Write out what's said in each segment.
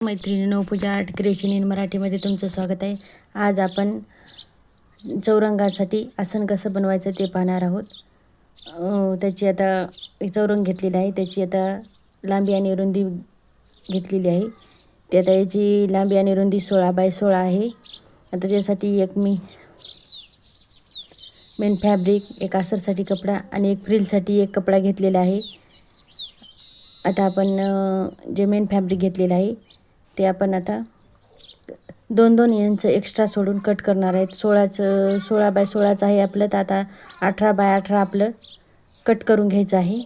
मैत्रिणी पूजा art creation in मराठीमध्ये तुमचं स्वागत आहे. आज आपण चौरंगासाठी आसन कसं बनवायचं ते पाहणार आहोत. त्याची आता एक चौरंग घेतलेला आहे. त्याची आता लांबी आणि रुंदी घेतलेली आहे. ते आता याची लांबी आणि रुंदी सोळा बाय सोळा आहे. आता त्यासाठी एक मी मेन फॅब्रिक एक आसरसाठी कपडा आणि एक फ्रिलसाठी एक कपडा घेतलेला आहे. आता आपण जे मेन फॅब्रिक घेतलेलं आहे ते आपण आता दोन दोन इंच एक्स्ट्रा सोडून कट करणार आहेत. सोळाचं सोळा बाय सोळाचं आहे आपलं. तर आता अठरा बाय अठरा आपलं कट करून घ्यायचं आहे.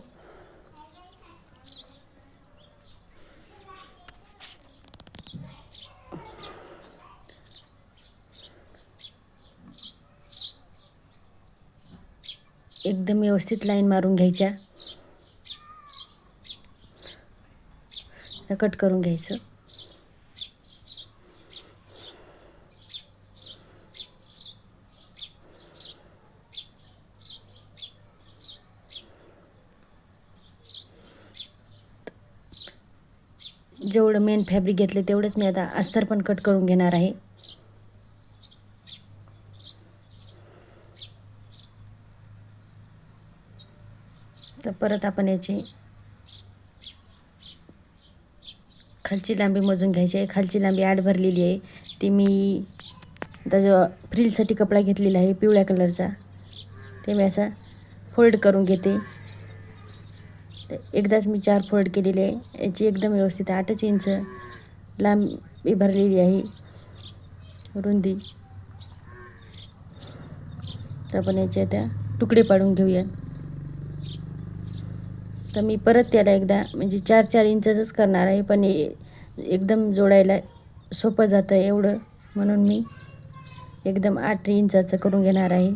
एकदम व्यवस्थित लाईन मारून घ्यायच्या. कट करून घ्यायचं. जेवढं मेन फॅब्रिक घेतलं तेवढंच मी आता अस्तर पण कट करून घेणार आहे. तर परत आपण याची खालची लांबी मोजून घ्यायची आहे. खालची लांबी आठ भरलेली आहे. ती मी त्याच्या फ्रीलसाठी फ्रिलसाठी कपडा घेतलेला आहे पिवळ्या कलरचा ते मी असा फोल्ड करून घेते. एकदाच मी चार फोल्ड केलेली आहे. याची एकदम व्यवस्थित आठच इंच लांबी भरलेली आहे. रुंदी. तर आपण याच्या त्या तुकडे पाडून घेऊया तर मी परत त्याला एकदा म्हणजे चार चार इंचच करणार आहे पण एकदम जोडायला सोपं जातं एवढं. म्हणून मी एकदम आठ इंचाचं करून घेणार आहे.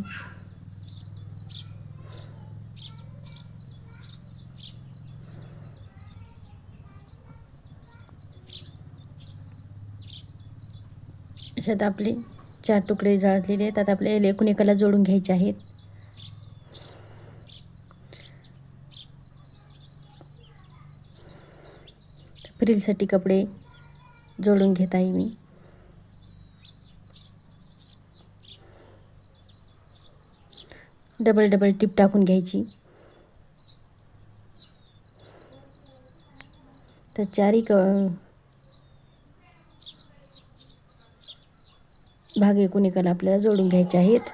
अशात आपले चार तुकडे जाळलेले आहेत. आता आपल्याला एकूण एकाला जोडून घ्यायचे आहेत. फ्रिलसाठी कपडे जोडून घेत आहे मी. डबल डबल टिप टाकून घ्यायची. तर चारही क भाग एकूण एकाला आपल्याला जोडून घ्यायचे आहेत.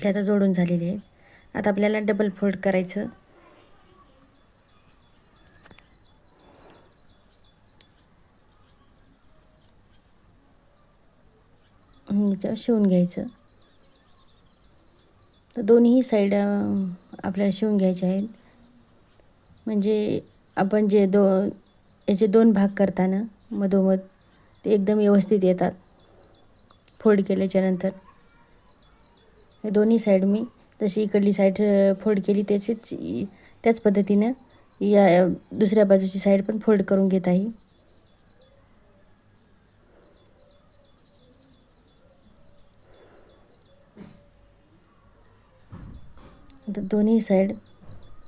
आपले आता जोडून झालेले आहेत. आता आपल्याला डबल फोल्ड करायचं. शिवून घ्यायचं. तर दोन्ही साईड आपल्याला शिवून घ्यायचे आहेत. म्हणजे आपण जे दो याचे दोन भाग करताना मधोमध ते एकदम व्यवस्थित येतात. फोल्ड केल्याच्यानंतर दोन्ही साईड मी जशी इकडली साईड फोल्ड केली त्याचीच त्याच पद्धतीनं या दुसऱ्या बाजूची साईड पण फोल्ड करून घेत आहे. आता दोन्ही साईड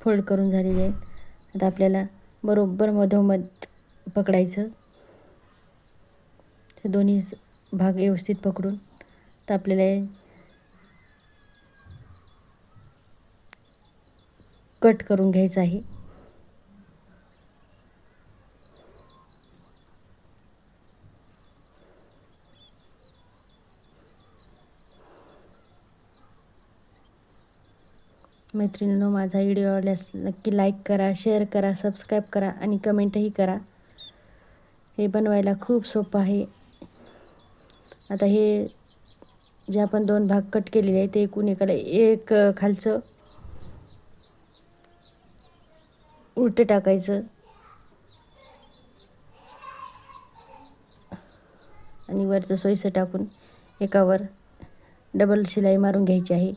फोल्ड करून झालेली आहेत. आता आपल्याला बरोबर मधोमध पकडायचं. दोन्ही भाग व्यवस्थित पकडून तर आपल्याला कट करून घ्यायचं आहे. मैत्रिणींनो माझा व्हिडिओ आवडल्यास नक्की लाईक करा शेअर करा सबस्क्राईब करा आणि कमेंटही करा. हे बनवायला खूप सोपं आहे. आता हे जे आपण दोन भाग कट केलेले आहे ते एकूण एकाला एक खालचं उलटं टाकायचं. आणि वरचं सोयीचं टाकून एकावर डबल शिलाई मारून घ्यायची आहे.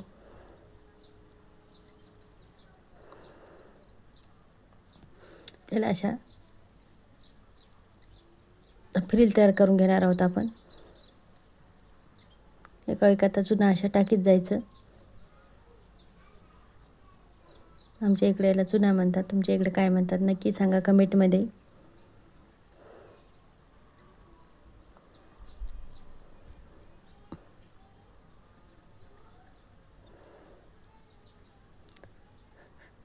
त्याला अशा फ्रील तयार करून घेणार आहोत आपण. एका एका चुना अशा टाकीत जायचं. आमच्या इकडे याला चुना म्हणतात. तुमच्या इकडे काय म्हणतात? नक्की सांगा कमेंटमध्ये.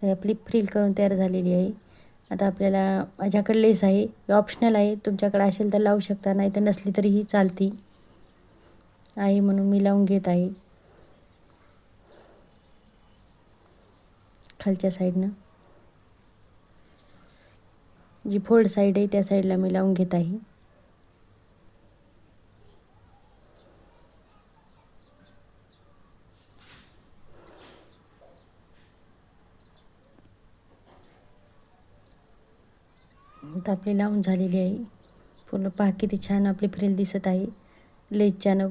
आपली फ्रील करून तयार झालेली आहे. आता आपल्याला माझ्याकडे लेस आहे. ऑप्शनल आहे. तुमच्याकडे असेल तर लावू शकता नाही तर नसली तरीही चालती. आहे म्हणून मी लावून घेत आहे. खालच्या साईडनं. जी फोल्ड साईड आहे त्या साईडला मी लावून घेत आहे. आता आपली लावून झालेली आहे. पूर्ण पहा किती छान आपली फ्रिल दिसत आहे. लेसच्यानं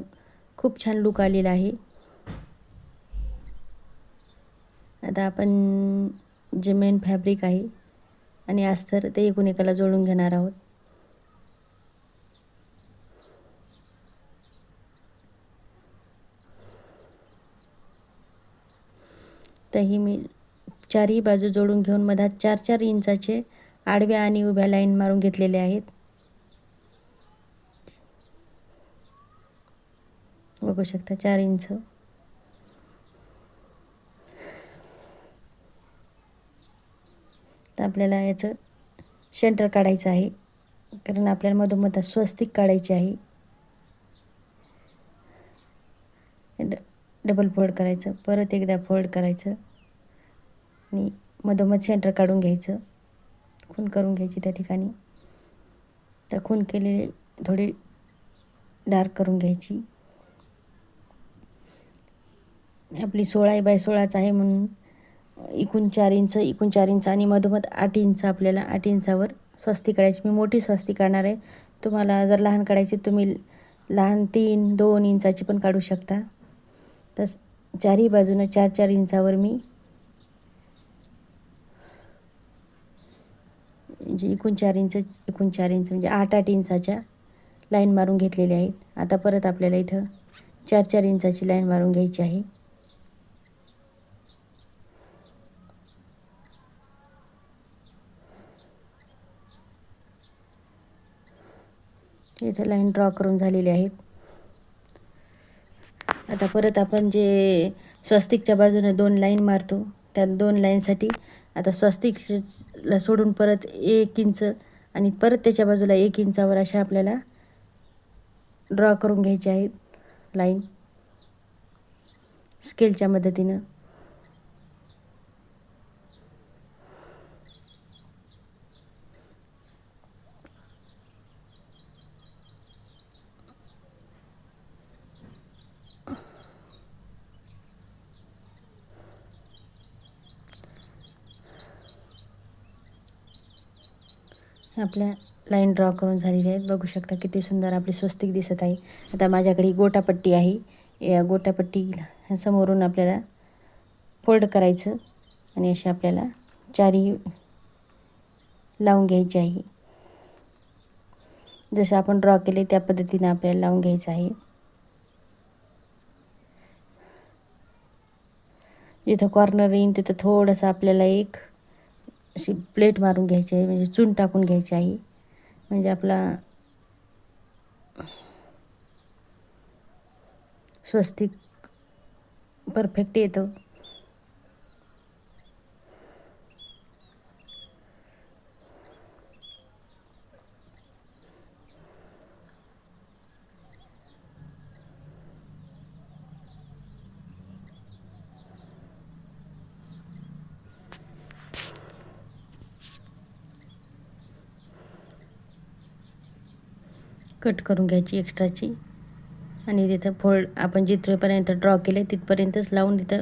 खूप छान लुक आलेला आहे. आता आपण जे मेन फॅब्रिक आहे आणि अस्तर ते एकूण एकाला जोडून घेणार आहोत. तर ही मी चारही बाजू जोडून घेऊन मधात चार चार इंचाचे आडव्या आणि उभ्या लाईन मारून घेतलेले आहेत. बघू शकता चार इंच. तर आपल्याला याचं सेंटर काढायचं आहे. कारण आपल्याला मधोमध स्वस्तिक काढायची आहे. डबल फोल्ड करायचं. परत एकदा फोल्ड करायचं. आणि मधोमध सेंटर काढून घ्यायचं. खून करून घ्यायची त्या ठिकाणी. तर खून केलेले थोडी डार्क करून घ्यायची. आपली सोळा बाय सोळाच आहे म्हणून इकून चार इंच इकून चार इंच आणि मधोमध आठ इंच आपल्याला आठ इंचावर स्वस्ती काढायची. मी मोठी स्वस्ती काढणार आहे. तुम्हाला जर लहान काढायची तुम्ही लहान तीन दोन इंचाची पण काढू शकता. तस चारही बाजूनं चार चार इंचावर मी म्हणजे एकूण चार इंच एकूण चार इंच म्हणजे आठ आठ इंचाच्या लाईन मारून घेतलेल्या आहेत. आता परत आपल्याला इथं चार चार इंचाची लाईन मारून घ्यायची आहे. इथं लाईन ड्रॉ करून झालेली आहेत. आता परत आपण जे स्वस्तिकच्या बाजूने दोन लाईन मारतो त्या दोन लाईनसाठी आता स्वस्तिकला सोडून परत एक इंच आणि परत त्याच्या बाजूला एक इंचावर अशा आपल्याला ड्रॉ करून घ्यायचे आहेत लाईन. स्केलच्या मदतीनं. आपल्या लाईन ड्रॉ करून झालेली आहेत. बघू शकता किती सुंदर आपली स्वस्तिक दिसत आहे. आता माझ्याकडे गोटापट्टी आहे. या गोटापट्टी समोरून आपल्याला फोल्ड करायचं आणि असे आपल्याला चारी लावून घ्यायची आहे. जसं आपण ड्रॉ केले त्या पद्धतीनं आपल्याला लावून घ्यायचं आहे. जिथं कॉर्नर येईन तिथं थोडंसं आपल्याला एक अशी प्लेट मारून घ्यायची आहे म्हणजे चून टाकून घ्यायची आहे. म्हणजे आपला स्वस्तिक परफेक्ट येतं. कट करून घ्यायची एक्स्ट्राची. आणि तिथं फोल्ड आपण जिथपर्यंत ड्रॉ केले तिथपर्यंतच लावून तिथं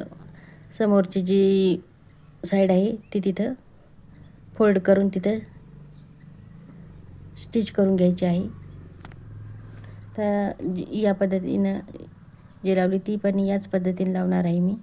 समोरची जी साईड आहे ती तिथं फोल्ड करून तिथं स्टिच करून घ्यायची आहे. तर जी- या पद्धतीनं जी लावली ती पण याच पद्धतीने लावणार आहे मी.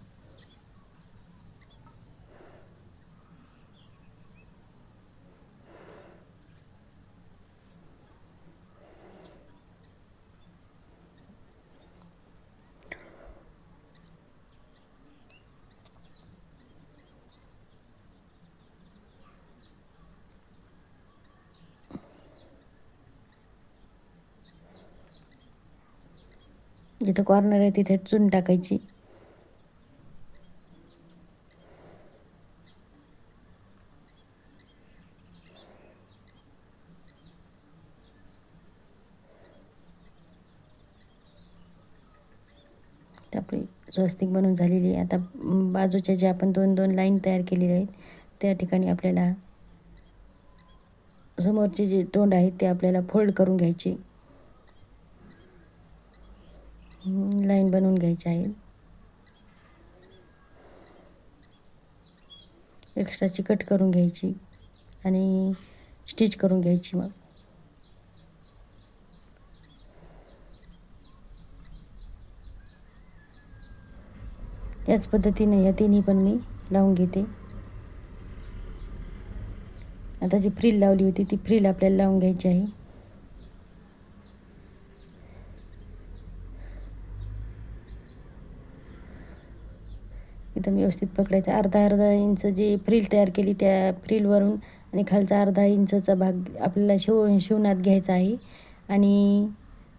जिथं कॉर्नर आहे तिथे चून टाकायची. आपली स्वस्तिक बनून झालेली आहे. आता बाजूच्या ज्या आपण दोन दोन लाईन तयार केलेल्या आहेत त्या ठिकाणी आपल्याला समोरचे जे तोंड आहेत ते आपल्याला फोल्ड करून घ्यायचे. लाईन बनवून घ्यायची आहे. एक्स्ट्राची कट करून घ्यायची आणि स्टिच करून घ्यायची मग. याच पद्धतीने या तिन्ही पण मी लावून घेते. आता जी फ्रील लावली होती ती फ्रील आपल्याला लावून घ्यायची आहे. एकदम व्यवस्थित पकडायचं. अर्धा अर्धा इंच जी फ्रील तयार केली त्या फ्रीलवरून आणि खालचा अर्धा इंचचा भाग आपल्याला शिव शिवणात घ्यायचा आहे आणि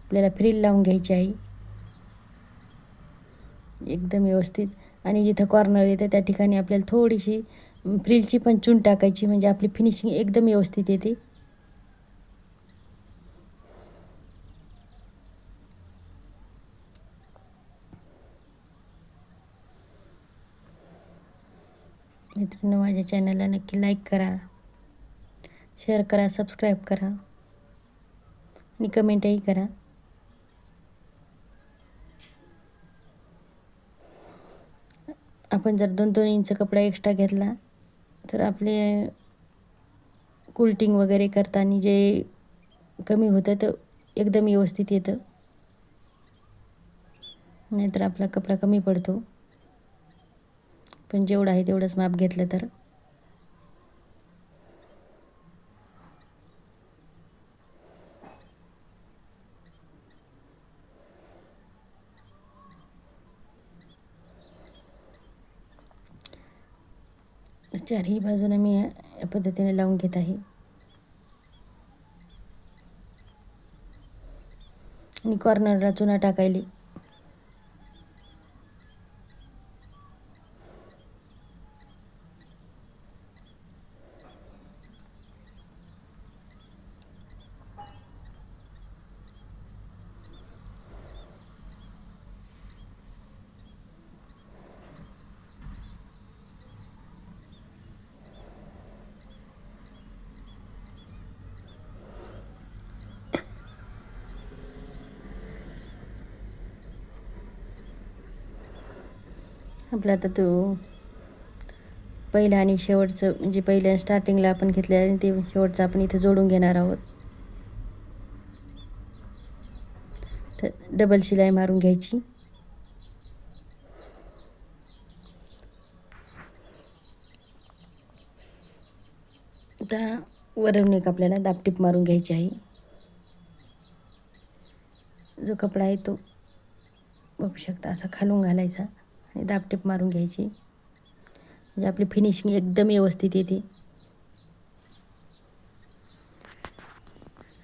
आपल्याला फ्रील लावून घ्यायची आहे. एकदम व्यवस्थित. आणि जिथं कॉर्नर येतं त्या ठिकाणी आपल्याला थोडीशी फ्रीलची पण चून टाकायची म्हणजे आपली फिनिशिंग एकदम व्यवस्थित येते. मित्रांनो माझ्या चॅनलला नक्की लाईक करा. शेअर करा सबस्क्राईब करा. आणि कमेंटही करा. आपण जर दोन दोन इंच कपडा एक्स्ट्रा घेतला तर आपले कुल्टिंग वगैरे करताना जे कमी होतं तर एकदम व्यवस्थित येतं. नाहीतर आपला कपडा कमी पडतो. पण जेवढं आहे तेवढंच माप घेतलं तर. चारही बाजूने मी या पद्धतीने लावून घेत आहे. आणि कॉर्नरला चुना टाकायली. आपलं आता तो पहिलं आणि शेवटचं म्हणजे पहिल्या स्टार्टिंगला आपण घेतलं आणि ते शेवटचं आपण इथं जोडून घेणार आहोत. तर डबल शिलाई मारून घ्यायची. आता वरून एक आपल्याला दापटीप मारून घ्यायची आहे. जो कपडा आहे तो बघू शकता असा खालून घालायचा. आणि दापटीप मारून घ्यायची. म्हणजे आपली फिनिशिंग एकदम व्यवस्थित येते.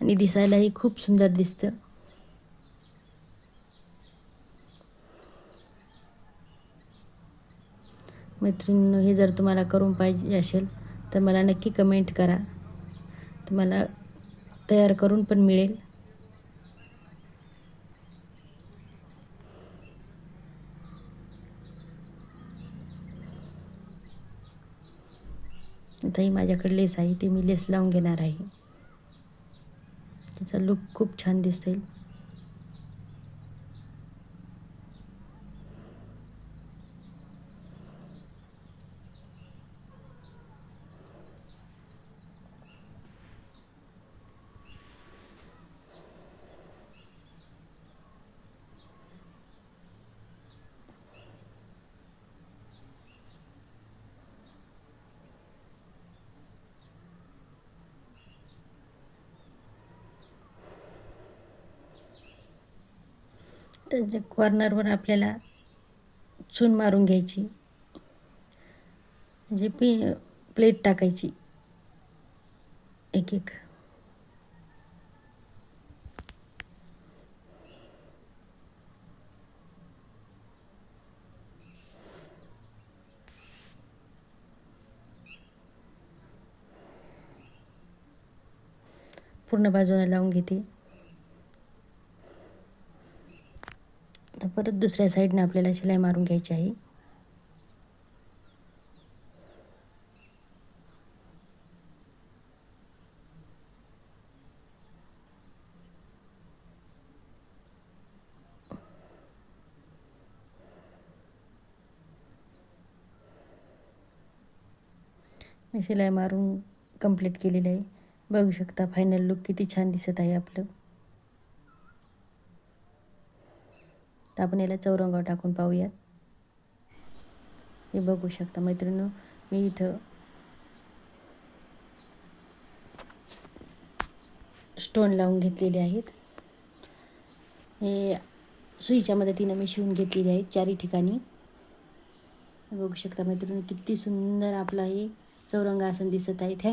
आणि दिसायलाही खूप सुंदर दिसतं. मैत्रिणींनो हे जर तुम्हाला करून पाहिजे असेल तर मला नक्की कमेंट करा. तुम्हाला तयार करून पण मिळेल. आता माझ्याकडे लेस आहे ती मी लेस लावून घेणार आहे. त्याचा लुक खूप छान दिसतील त्यांच्या कॉर्नरवर आपल्याला चून मारून घ्यायची. म्हणजे पी प्लेट टाकायची. एक एक. पूर्ण बाजूला लावून घेते आता परत दुसऱ्या साईडने आपल्याला शिलाई मारून घ्यायची आहे. मी शिलाई मारून कंप्लीट केलेलं आहे. बघू शकता फायनल लुक किती छान दिसत आहे आपलं. तर आपण याला चौरंगावर टाकून पाहूयात. हे बघू शकता मैत्रिणी मी इथं स्टोन लावून घेतलेले आहेत. हे सुईच्या मदतीनं मी शिवून घेतलेले आहेत चारी ठिकाणी. बघू शकता मैत्रिणी किती सुंदर आपला हे चौरंग आसन दिसत आहे. थँक